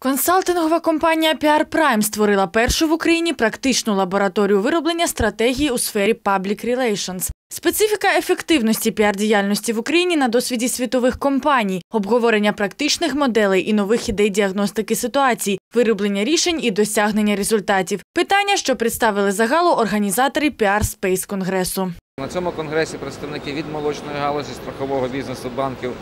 Консалтингова компанія PR Prime створила першу в Україні практичну лабораторію вироблення стратегії у сфері Public Relations. Специфіка ефективності піар-діяльності в Україні на досвіді світових компаній, обговорення практичних моделей і нових ідей діагностики ситуацій, вироблення рішень і досягнення результатів. Питання, що представили загалу організатори PR Space Конгресу. На цьому конгресі представники від молочної галузі, страхового бізнесу, банків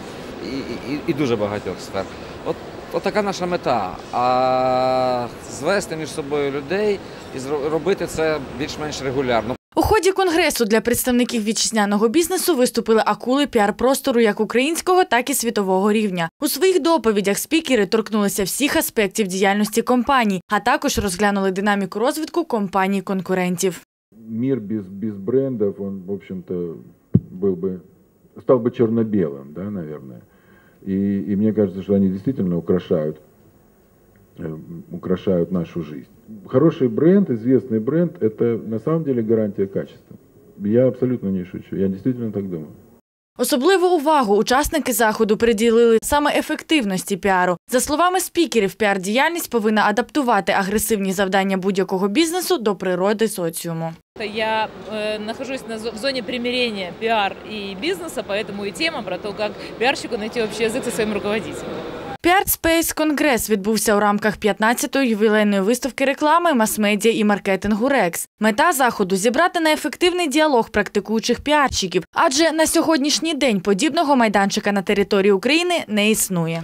і, і, і дуже багатьох сфер. От, от така наша мета. А звести між собою людей і зро- робити це більш-менш регулярно. У ході конгресу для представників вітчизняного бізнесу виступили акули піар-простору як українського, так і світового рівня. У своїх доповідях спікери торкнулися всіх аспектів діяльності компаній, а також розглянули динаміку розвитку компаній-конкурентів. мир без, без брендов, он, в общем-то, был бы, стал бы черно-белым, да, наверное. И, и мне кажется, что они действительно украшают, э, украшают нашу жизнь. Хороший бренд, известный бренд, это на самом деле гарантия качества. Я абсолютно не шучу, я действительно так думаю. Особливу увагу учасники заходу приділили саме ефективності піару. За словами спікерів, піар-діяльність повинна адаптувати агресивні завдання будь-якого бізнесу до природи соціуму. Я э, нахожусь на, зо- в зоне примирения пиар и бизнеса, поэтому и тема про то, как пиарщику найти общий язык со своим руководителем. Піар Space Конгрес відбувся у рамках 15-ї ювілейної виставки реклами, мас-медіа і маркетингу Рекс. Мета заходу зібрати на ефективний діалог практикуючих піарщиків, адже на сьогоднішній день подібного майданчика на території України не існує.